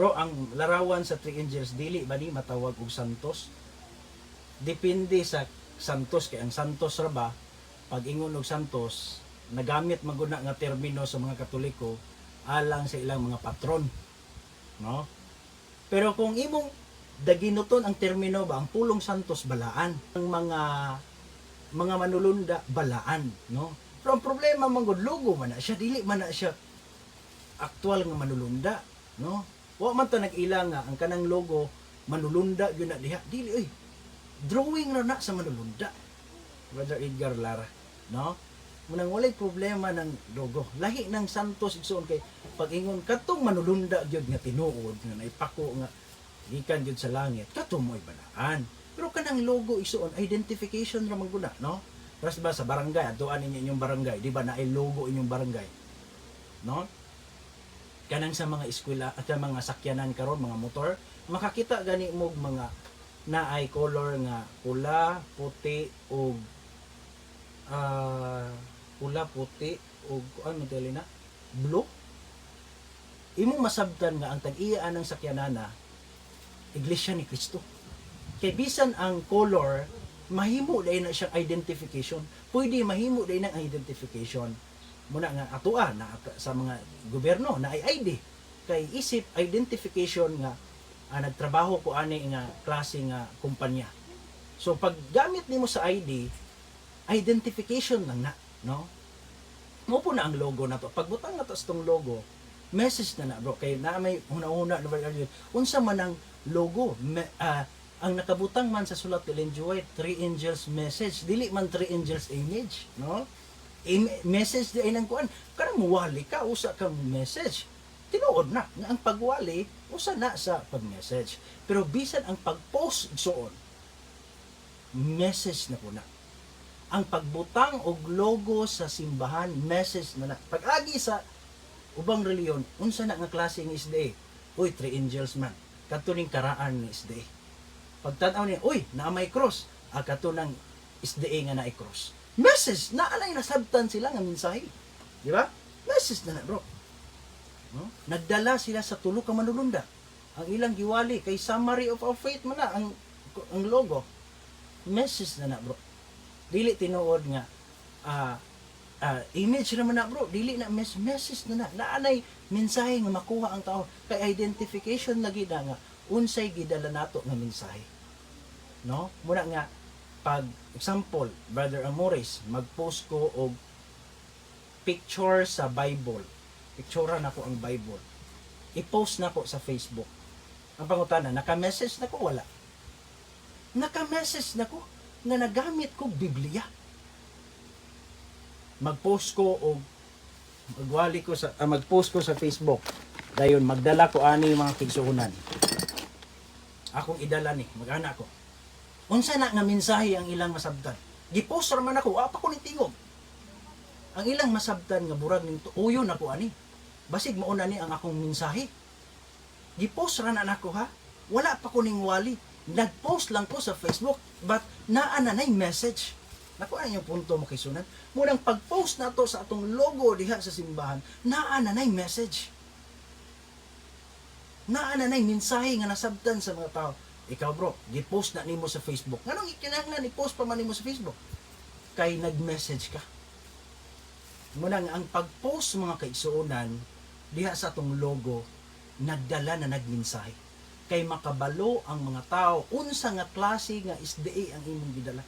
Bro, ang larawan sa Three Angels dili ba ni matawag og Santos? Depende sa Santos kay ang Santos ra ba pag ingon og Santos nagamit maguna nga termino sa mga Katoliko alang sa ilang mga patron. No? Pero kung imong daginuton ang termino ba ang pulong Santos balaan ang mga mga manulunda balaan, no? Pero ang problema man gud logo man siya dili man siya aktual nga manulunda, no? Wa man ta nag-ila nga ang kanang logo manulunda gyud na diha. Dili oy. Drawing na na sa manulunda. Brother Edgar Lara, no? Munang walay problema ng logo. Lahi ng Santos igsoon kay pag ingon katong manulunda gyud nga tinuod nga naipako nga gikan gyud sa langit, katong mo'y balaan. Pero kanang logo igsoon identification ra man no? Tapos ba sa barangay, aduan ninyo inyong barangay, di ba na logo inyong barangay? No? Kanang sa mga eskwela at sa mga sakyanan karon mga motor makakita gani mo mga naay color nga pula puti ug ah pula puti ug ano dili na blue? Imo masabtan nga ang tag-iya ng sakyanana iglesia ni Kristo kay bisan ang color mahimo dai na siyang identification. Pwede mahimo dai ang identification muna nga atua na sa mga gobyerno na ay ID kay isip identification nga ah, nagtrabaho ko ani nga klase nga kumpanya. So pag gamit nimo sa ID identification lang na no? Mo po na ang logo na to. Pagbutang na to sa tong logo message na na bro. Kay na may una-una unsa man ang logo? Me, ah, ang nakabutang man sa sulat G. White, three angels message. Dili man three angels image no Im- message di nang kuan kanang muwali ka usa kang message. Tinuod na. Nga ang pagwali usa na sa pag-message. Pero bisan ang pag-post suon message na po na. Ang pagbutang og logo sa simbahan message na na. Pag-agi sa ubang reliyon unsa na nga klase ng isde uy three angels man. Kadto ning karaan ni isde pagtan-aw niya uy naa may cross. Ah kadto nang isde nga naay cross message. Na alay nasabtan sila nga mensahe. Di ba? Message na na bro. No? nagdala sila sa tulo ka manulunda. Ang ilang giwali kay summary of our faith man na ang ang logo. Message na na bro. Dili tinuod nga ah ah, image naman na bro. Dili na mes message na na. Naanay mensahe nga makuha ang tao. Kay identification lagi na nga unsay gidala nato nga mensahe. No? Muna nga pag example brother Amores mag-post ko og picture sa Bible. Picture na ko ang Bible. I-post na ko sa Facebook. Ang pangutana naka-message na ko wala. Naka-message na ko nga nagamit ko Biblia. Mag-post ko og magwali ko sa ah, mag-post ko sa Facebook. Dayon magdala ko ani mga kigsuunan akong idala ni magana ko unsa na nga mensahe ang ilang masabtan? Gipost man ako wa pa ko ning tingog. Ang ilang masabtan nga burag ning uyo na ko ani. Basig mauna ni ang akong mensahe. Gipost ra na nako ha? Wala pa ko ning wali. Nagpost lang ko sa Facebook but naa na nay message. Naku, ano yung punto mo kay Sunan? Munang pag-post na to sa atong logo diha sa simbahan, naa na nay message. Naa na nay mensahe nga nasabtan sa mga tao. Ikaw bro, gi-post na nimo sa Facebook. Anong ikinahanglan i-post pa man nimo sa Facebook? Kay nag-message ka. Muna nga ang pag-post mga kaigsuonan diha sa atong logo nagdala na nagmensahe kay makabalo ang mga tao unsa nga klase nga isdee ang imong gidala